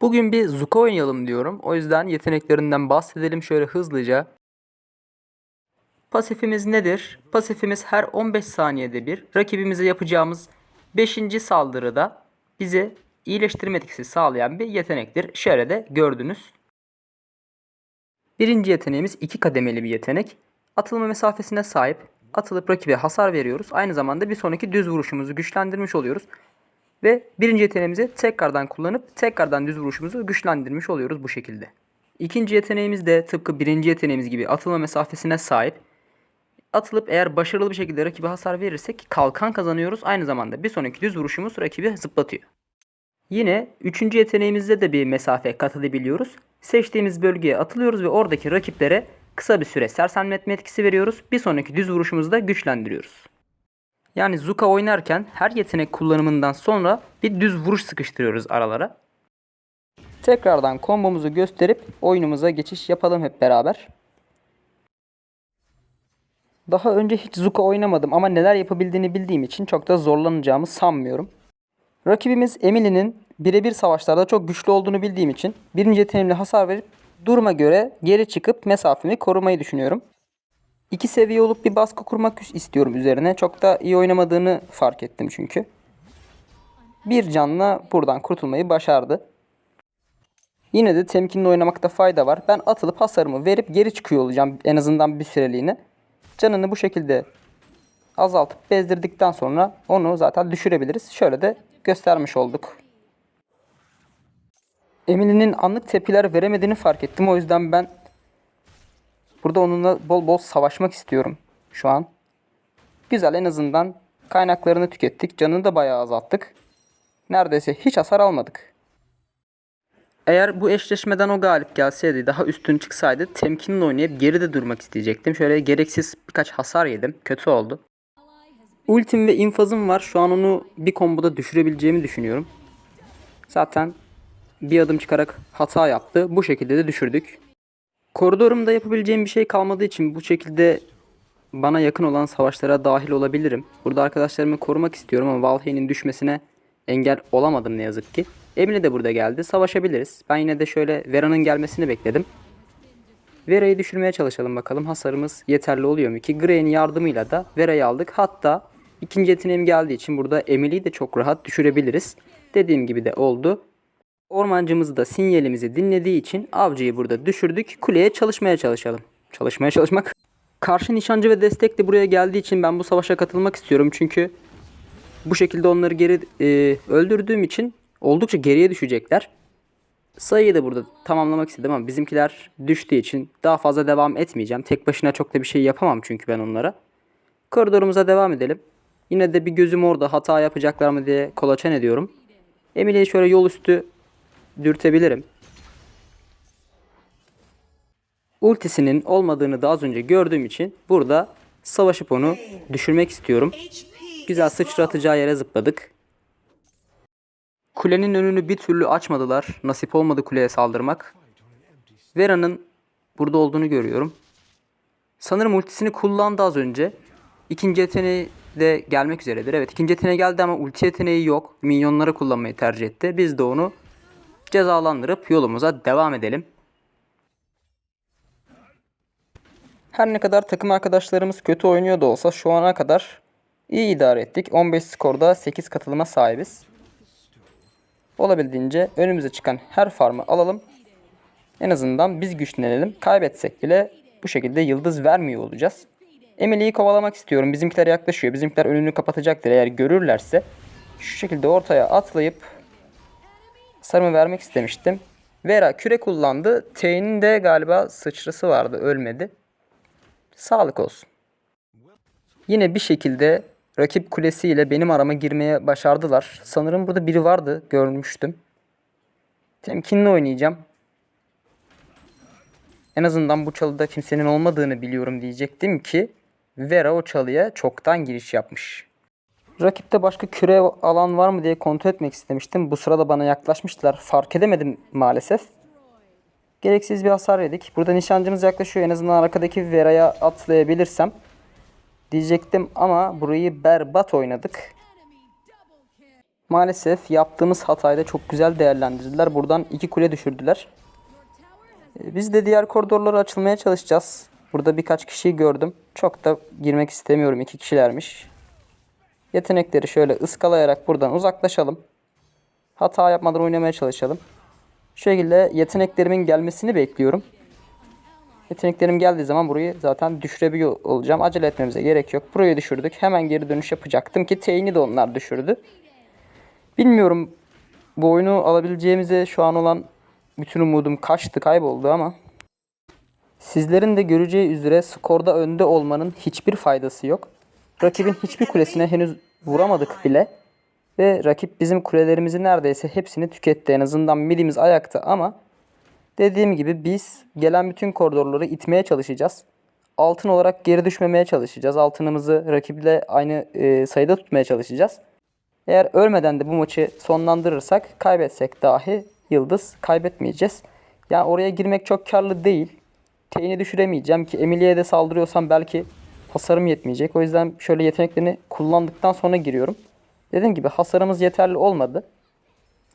Bugün bir Zuka oynayalım diyorum. O yüzden yeteneklerinden bahsedelim şöyle hızlıca. Pasifimiz nedir? Pasifimiz her 15 saniyede bir rakibimize yapacağımız 5. saldırıda bize iyileştirme etkisi sağlayan bir yetenektir. Şöyle de gördünüz. Birinci yeteneğimiz iki kademeli bir yetenek. Atılma mesafesine sahip. Atılıp rakibe hasar veriyoruz. Aynı zamanda bir sonraki düz vuruşumuzu güçlendirmiş oluyoruz. Ve birinci yeteneğimizi tekrardan kullanıp tekrardan düz vuruşumuzu güçlendirmiş oluyoruz bu şekilde. İkinci yeteneğimiz de tıpkı birinci yeteneğimiz gibi atılma mesafesine sahip. Atılıp eğer başarılı bir şekilde rakibe hasar verirsek kalkan kazanıyoruz. Aynı zamanda bir sonraki düz vuruşumuz rakibi zıplatıyor. Yine üçüncü yeteneğimizde de bir mesafe kat edebiliyoruz. Seçtiğimiz bölgeye atılıyoruz ve oradaki rakiplere kısa bir süre sersemletme etkisi veriyoruz. Bir sonraki düz vuruşumuzu da güçlendiriyoruz. Yani Zuka oynarken her yetenek kullanımından sonra bir düz vuruş sıkıştırıyoruz aralara. Tekrardan kombomuzu gösterip oyunumuza geçiş yapalım hep beraber. Daha önce hiç Zuka oynamadım ama neler yapabildiğini bildiğim için çok da zorlanacağımı sanmıyorum. Rakibimiz Emily'nin birebir savaşlarda çok güçlü olduğunu bildiğim için birinci yeteneğimle hasar verip duruma göre geri çıkıp mesafemi korumayı düşünüyorum. İki seviye olup bir baskı kurmak istiyorum üzerine. Çok da iyi oynamadığını fark ettim çünkü. Bir canla buradan kurtulmayı başardı. Yine de temkinli oynamakta fayda var. Ben atılıp hasarımı verip geri çıkıyor olacağım en azından bir süreliğine. Canını bu şekilde azaltıp bezdirdikten sonra onu zaten düşürebiliriz. Şöyle de göstermiş olduk. Emily'nin anlık tepkiler veremediğini fark ettim. O yüzden ben burada onunla bol bol savaşmak istiyorum şu an. Güzel en azından kaynaklarını tükettik. Canını da bayağı azalttık. Neredeyse hiç hasar almadık. Eğer bu eşleşmeden o galip gelseydi, daha üstün çıksaydı temkinli oynayıp geride durmak isteyecektim. Şöyle gereksiz birkaç hasar yedim. Kötü oldu. Ultim ve infazım var. Şu an onu bir komboda düşürebileceğimi düşünüyorum. Zaten bir adım çıkarak hata yaptı. Bu şekilde de düşürdük. Koridorumda yapabileceğim bir şey kalmadığı için bu şekilde bana yakın olan savaşlara dahil olabilirim. Burada arkadaşlarımı korumak istiyorum ama Valheim'in düşmesine engel olamadım ne yazık ki. Emily de burada geldi. Savaşabiliriz. Ben yine de şöyle Vera'nın gelmesini bekledim. Vera'yı düşürmeye çalışalım bakalım. Hasarımız yeterli oluyor mu ki? Grey'in yardımıyla da Vera'yı aldık. Hatta ikinci yeteneğim geldiği için burada Emily'yi de çok rahat düşürebiliriz. Dediğim gibi de oldu. Ormancımız da sinyalimizi dinlediği için avcıyı burada düşürdük. Kuleye çalışmaya çalışalım. Çalışmaya çalışmak. Karşı nişancı ve destek de buraya geldiği için ben bu savaşa katılmak istiyorum. Çünkü bu şekilde onları geri e, öldürdüğüm için oldukça geriye düşecekler. Sayıyı da burada tamamlamak istedim ama bizimkiler düştüğü için daha fazla devam etmeyeceğim. Tek başına çok da bir şey yapamam çünkü ben onlara. Koridorumuza devam edelim. Yine de bir gözüm orada hata yapacaklar mı diye kolaçan ediyorum. Emily'yi şöyle yol üstü dürtebilirim. Ultisinin olmadığını da az önce gördüğüm için burada savaşıp onu düşürmek istiyorum. Güzel sıçratacağı yere zıpladık. Kulenin önünü bir türlü açmadılar. Nasip olmadı kuleye saldırmak. Vera'nın burada olduğunu görüyorum. Sanırım ultisini kullandı az önce. İkinci yeteneği de gelmek üzeredir. Evet ikinci yeteneği geldi ama ulti yeteneği yok. Minyonları kullanmayı tercih etti. Biz de onu cezalandırıp yolumuza devam edelim. Her ne kadar takım arkadaşlarımız kötü oynuyor da olsa şu ana kadar iyi idare ettik. 15 skorda 8 katılıma sahibiz. Olabildiğince önümüze çıkan her farmı alalım. En azından biz güçlenelim. Kaybetsek bile bu şekilde yıldız vermiyor olacağız. Emily'yi kovalamak istiyorum. Bizimkiler yaklaşıyor. Bizimkiler önünü kapatacaktır eğer görürlerse. Şu şekilde ortaya atlayıp sarımı vermek istemiştim. Vera küre kullandı. T'nin de galiba sıçrası vardı. Ölmedi. Sağlık olsun. Yine bir şekilde rakip kulesiyle benim arama girmeye başardılar. Sanırım burada biri vardı. Görmüştüm. Temkinli oynayacağım. En azından bu çalıda kimsenin olmadığını biliyorum diyecektim ki Vera o çalıya çoktan giriş yapmış. Rakipte başka küre alan var mı diye kontrol etmek istemiştim. Bu sırada bana yaklaşmışlar. Fark edemedim maalesef. Gereksiz bir hasar yedik. Burada nişancımız yaklaşıyor. En azından arkadaki Vera'ya atlayabilirsem diyecektim ama burayı berbat oynadık. Maalesef yaptığımız hatayı da çok güzel değerlendirdiler. Buradan iki kule düşürdüler. Ee, Biz de diğer koridorlara açılmaya çalışacağız. Burada birkaç kişiyi gördüm. Çok da girmek istemiyorum. iki kişilermiş. Yetenekleri şöyle ıskalayarak buradan uzaklaşalım. Hata yapmadan oynamaya çalışalım. Şu şekilde yeteneklerimin gelmesini bekliyorum. Yeteneklerim geldiği zaman burayı zaten düşürebiliyor olacağım. Acele etmemize gerek yok. Burayı düşürdük. Hemen geri dönüş yapacaktım ki Tane'i de onlar düşürdü. Bilmiyorum bu oyunu alabileceğimize şu an olan bütün umudum kaçtı kayboldu ama sizlerin de göreceği üzere skorda önde olmanın hiçbir faydası yok. Rakibin hiçbir kulesine henüz vuramadık bile. Ve rakip bizim kulelerimizi neredeyse hepsini tüketti. En azından midimiz ayakta ama dediğim gibi biz gelen bütün koridorları itmeye çalışacağız. Altın olarak geri düşmemeye çalışacağız. Altınımızı rakiple aynı e, sayıda tutmaya çalışacağız. Eğer ölmeden de bu maçı sonlandırırsak kaybetsek dahi yıldız kaybetmeyeceğiz. Yani oraya girmek çok karlı değil. Teyini düşüremeyeceğim ki Emily'ye de saldırıyorsam belki hasarım yetmeyecek. O yüzden şöyle yeteneklerini kullandıktan sonra giriyorum. Dediğim gibi hasarımız yeterli olmadı.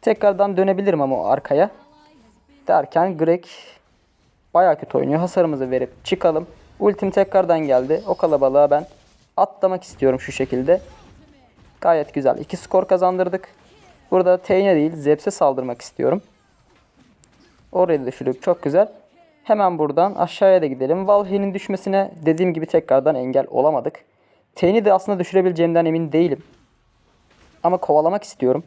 Tekrardan dönebilirim ama arkaya. Derken Greg bayağı kötü oynuyor. Hasarımızı verip çıkalım. Ultim tekrardan geldi. O kalabalığa ben atlamak istiyorum şu şekilde. Gayet güzel. 2 skor kazandırdık. Burada Teyne değil Zeps'e saldırmak istiyorum. Orayı düşürüp çok güzel. Hemen buradan aşağıya da gidelim. Valheim'in düşmesine dediğim gibi tekrardan engel olamadık. Teyni de aslında düşürebileceğimden emin değilim. Ama kovalamak istiyorum.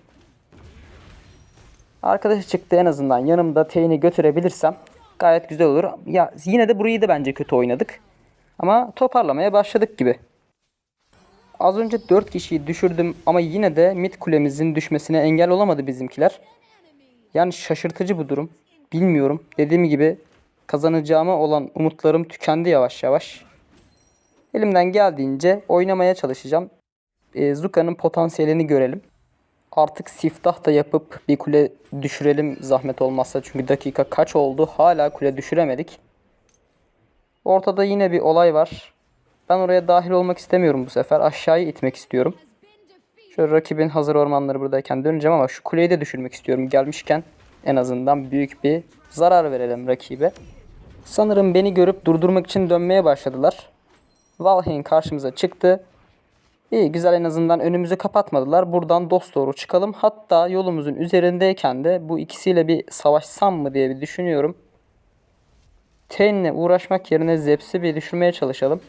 Arkadaşı çıktı en azından yanımda Teyni götürebilirsem gayet güzel olur. Ya yine de burayı da bence kötü oynadık. Ama toparlamaya başladık gibi. Az önce 4 kişiyi düşürdüm ama yine de mid kulemizin düşmesine engel olamadı bizimkiler. Yani şaşırtıcı bu durum. Bilmiyorum. Dediğim gibi kazanacağıma olan umutlarım tükendi yavaş yavaş. Elimden geldiğince oynamaya çalışacağım. E, Zuka'nın potansiyelini görelim. Artık siftah da yapıp bir kule düşürelim zahmet olmazsa. Çünkü dakika kaç oldu hala kule düşüremedik. Ortada yine bir olay var. Ben oraya dahil olmak istemiyorum bu sefer. Aşağıya itmek istiyorum. Şöyle rakibin hazır ormanları buradayken döneceğim ama şu kuleyi de düşürmek istiyorum. Gelmişken en azından büyük bir zarar verelim rakibe. Sanırım beni görüp durdurmak için dönmeye başladılar. Valheim karşımıza çıktı. İyi güzel en azından önümüzü kapatmadılar. Buradan dost doğru çıkalım. Hatta yolumuzun üzerindeyken de bu ikisiyle bir savaşsam mı diye bir düşünüyorum. Tane'le uğraşmak yerine Zeps'i bir düşürmeye çalışalım.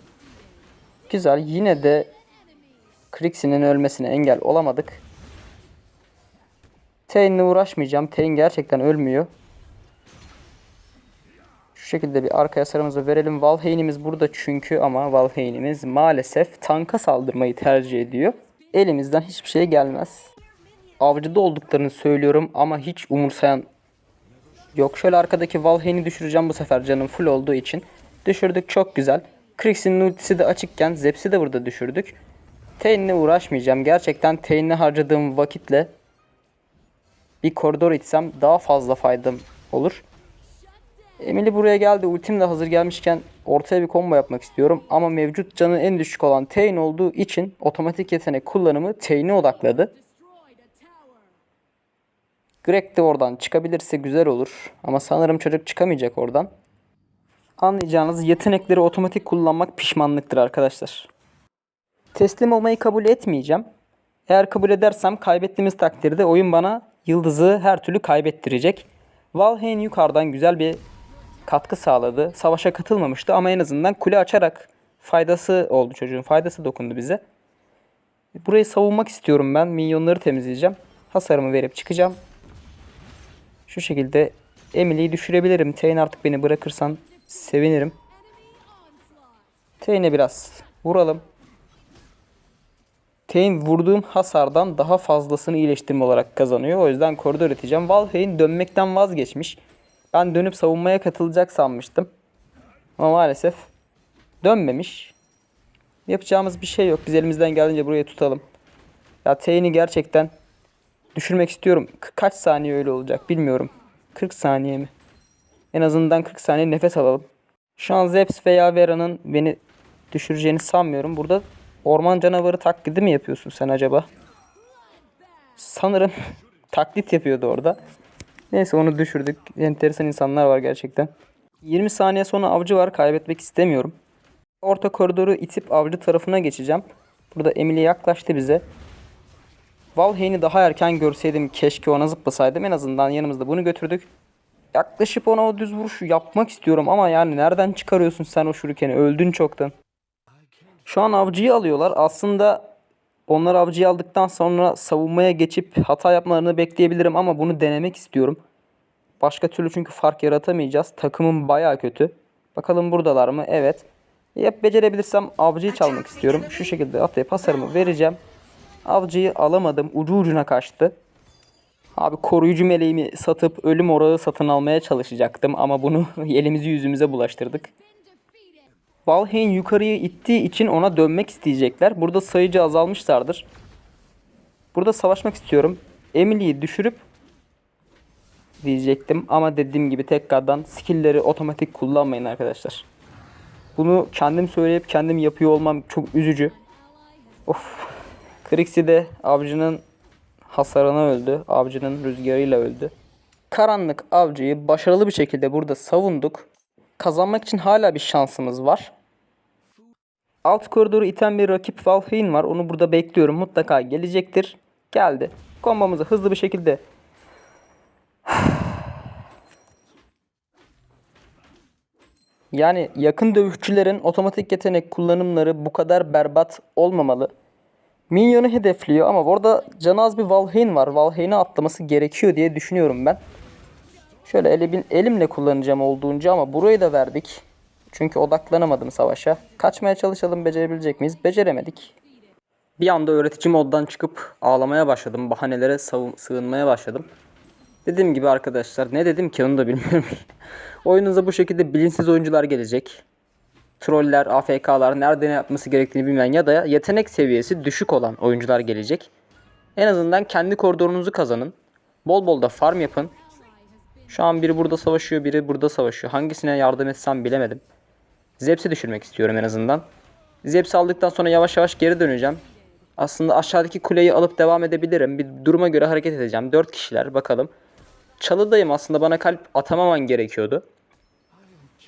Güzel. Yine de Krixie'nin ölmesine engel olamadık. Tane'le uğraşmayacağım. Tane gerçekten ölmüyor. Şekilde bir arkaya sarımızı verelim. Valheim'imiz burada çünkü ama Valheim'imiz maalesef tanka saldırmayı tercih ediyor. Elimizden hiçbir şey gelmez. Avcıda olduklarını söylüyorum ama hiç umursayan yok. Şöyle arkadaki Valheim'i düşüreceğim bu sefer canım full olduğu için. Düşürdük çok güzel. Krix'in ultisi de açıkken Zeps'i de burada düşürdük. Tane'le uğraşmayacağım. Gerçekten Tane'le harcadığım vakitle bir koridor itsem daha fazla faydam olur. Emily buraya geldi. Ultim de hazır gelmişken ortaya bir combo yapmak istiyorum. Ama mevcut canı en düşük olan Tane olduğu için otomatik yetenek kullanımı Tane'e odakladı. Greg de oradan çıkabilirse güzel olur. Ama sanırım çocuk çıkamayacak oradan. Anlayacağınız yetenekleri otomatik kullanmak pişmanlıktır arkadaşlar. Teslim olmayı kabul etmeyeceğim. Eğer kabul edersem kaybettiğimiz takdirde oyun bana yıldızı her türlü kaybettirecek. Valheim yukarıdan güzel bir katkı sağladı. Savaşa katılmamıştı ama en azından kule açarak faydası oldu çocuğun. Faydası dokundu bize. Burayı savunmak istiyorum ben. Minyonları temizleyeceğim. Hasarımı verip çıkacağım. Şu şekilde Emily'yi düşürebilirim. Tane artık beni bırakırsan sevinirim. Tane'e biraz vuralım. Tane vurduğum hasardan daha fazlasını iyileştirme olarak kazanıyor. O yüzden koridor üreteceğim. Valheim dönmekten vazgeçmiş. Ben dönüp savunmaya katılacak sanmıştım. Ama maalesef dönmemiş. Yapacağımız bir şey yok. Biz elimizden geldiğince buraya tutalım. Ya Tane'i gerçekten düşürmek istiyorum. Ka- kaç saniye öyle olacak bilmiyorum. 40 saniye mi? En azından 40 saniye nefes alalım. Şu an Zeps veya Vera'nın beni düşüreceğini sanmıyorum. Burada orman canavarı taklidi mi yapıyorsun sen acaba? sanırım taklit yapıyordu orada. Neyse onu düşürdük. Enteresan insanlar var gerçekten. 20 saniye sonra avcı var. Kaybetmek istemiyorum. Orta koridoru itip avcı tarafına geçeceğim. Burada Emily yaklaştı bize. Valheim'i daha erken görseydim keşke ona zıplasaydım. En azından yanımızda bunu götürdük. Yaklaşıp ona o düz vuruşu yapmak istiyorum ama yani nereden çıkarıyorsun sen o şurikeni? Öldün çoktan. Şu an avcıyı alıyorlar. Aslında onlar avcıyı aldıktan sonra savunmaya geçip hata yapmalarını bekleyebilirim ama bunu denemek istiyorum. Başka türlü çünkü fark yaratamayacağız. Takımım baya kötü. Bakalım buradalar mı? Evet. Yap becerebilirsem avcıyı çalmak istiyorum. Şu şekilde ataya pasarımı vereceğim. Avcıyı alamadım. Ucu ucuna kaçtı. Abi koruyucu meleğimi satıp ölüm orağı satın almaya çalışacaktım ama bunu elimizi yüzümüze bulaştırdık. Valheim yukarıya ittiği için ona dönmek isteyecekler. Burada sayıcı azalmışlardır. Burada savaşmak istiyorum. Emily'yi düşürüp diyecektim ama dediğim gibi tekrardan skill'leri otomatik kullanmayın arkadaşlar. Bunu kendim söyleyip kendim yapıyor olmam çok üzücü. Of. Krixi de avcının hasarına öldü. Avcının rüzgarıyla öldü. Karanlık avcıyı başarılı bir şekilde burada savunduk. Kazanmak için hala bir şansımız var. Alt koridoru iten bir rakip Valheim var. Onu burada bekliyorum. Mutlaka gelecektir. Geldi. Kombamızı hızlı bir şekilde Yani yakın dövüşçülerin otomatik yetenek kullanımları bu kadar berbat olmamalı. Minyonu hedefliyor ama orada canı az bir Valheim var. Valheim'i atlaması gerekiyor diye düşünüyorum ben. Şöyle elim, elimle kullanacağım olduğunca ama burayı da verdik. Çünkü odaklanamadım savaşa. Kaçmaya çalışalım becerebilecek miyiz? Beceremedik. Bir anda öğretici moddan çıkıp ağlamaya başladım. Bahanelere sığınmaya başladım. Dediğim gibi arkadaşlar ne dedim ki onu da bilmiyorum. Oyununuza bu şekilde bilinçsiz oyuncular gelecek. Troller, AFK'lar nerede ne yapması gerektiğini bilmeyen ya da yetenek seviyesi düşük olan oyuncular gelecek. En azından kendi koridorunuzu kazanın. Bol bol da farm yapın. Şu an biri burada savaşıyor, biri burada savaşıyor. Hangisine yardım etsem bilemedim. Zeps'i düşürmek istiyorum en azından. Zeps'i aldıktan sonra yavaş yavaş geri döneceğim. Aslında aşağıdaki kuleyi alıp devam edebilirim. Bir duruma göre hareket edeceğim. 4 kişiler bakalım. Çalıdayım aslında bana kalp atamaman gerekiyordu.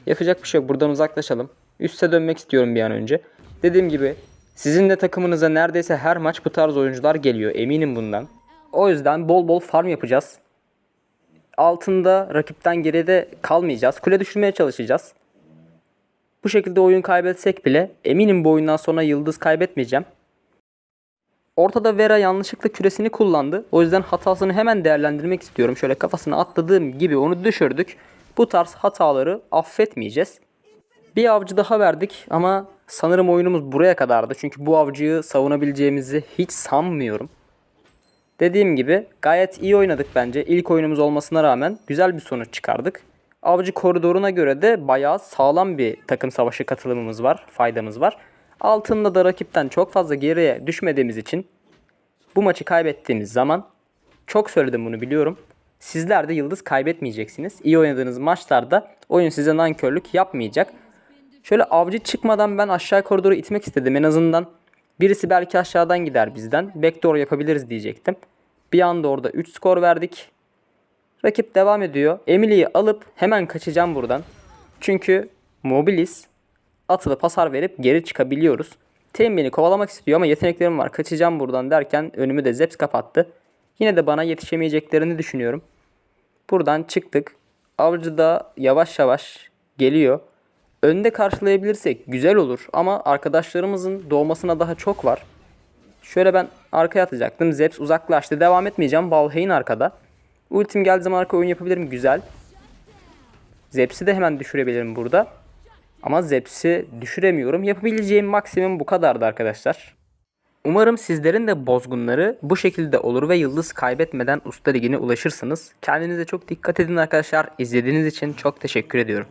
Yapacak bir şey yok. Buradan uzaklaşalım. Üste dönmek istiyorum bir an önce. Dediğim gibi sizin de takımınıza neredeyse her maç bu tarz oyuncular geliyor. Eminim bundan. O yüzden bol bol farm yapacağız. Altında rakipten geride kalmayacağız. Kule düşürmeye çalışacağız. Bu şekilde oyun kaybetsek bile eminim bu oyundan sonra yıldız kaybetmeyeceğim. Ortada Vera yanlışlıkla küresini kullandı. O yüzden hatasını hemen değerlendirmek istiyorum. Şöyle kafasına atladığım gibi onu düşürdük. Bu tarz hataları affetmeyeceğiz. Bir avcı daha verdik ama sanırım oyunumuz buraya kadardı. Çünkü bu avcıyı savunabileceğimizi hiç sanmıyorum. Dediğim gibi gayet iyi oynadık bence. İlk oyunumuz olmasına rağmen güzel bir sonuç çıkardık. Avcı koridoruna göre de bayağı sağlam bir takım savaşı katılımımız var, faydamız var. Altında da rakipten çok fazla geriye düşmediğimiz için bu maçı kaybettiğimiz zaman çok söyledim bunu biliyorum. Sizler de yıldız kaybetmeyeceksiniz. İyi oynadığınız maçlarda oyun size nankörlük yapmayacak. Şöyle avcı çıkmadan ben aşağı koridoru itmek istedim. En azından birisi belki aşağıdan gider bizden. Backdoor yapabiliriz diyecektim. Bir anda orada 3 skor verdik. Rakip devam ediyor. Emily'yi alıp hemen kaçacağım buradan. Çünkü Mobilis atılıp hasar verip geri çıkabiliyoruz. Team beni kovalamak istiyor ama yeteneklerim var. Kaçacağım buradan derken önümü de Zeps kapattı. Yine de bana yetişemeyeceklerini düşünüyorum. Buradan çıktık. Avcı da yavaş yavaş geliyor. Önde karşılayabilirsek güzel olur ama arkadaşlarımızın doğmasına daha çok var. Şöyle ben arkaya atacaktım. Zeps uzaklaştı. Devam etmeyeceğim. Valheim arkada. Ultim geldiği zaman arka oyun yapabilirim. Güzel. Zeps'i de hemen düşürebilirim burada. Ama Zeps'i düşüremiyorum. Yapabileceğim maksimum bu kadardı arkadaşlar. Umarım sizlerin de bozgunları bu şekilde olur ve yıldız kaybetmeden usta ligine ulaşırsınız. Kendinize çok dikkat edin arkadaşlar. İzlediğiniz için çok teşekkür ediyorum.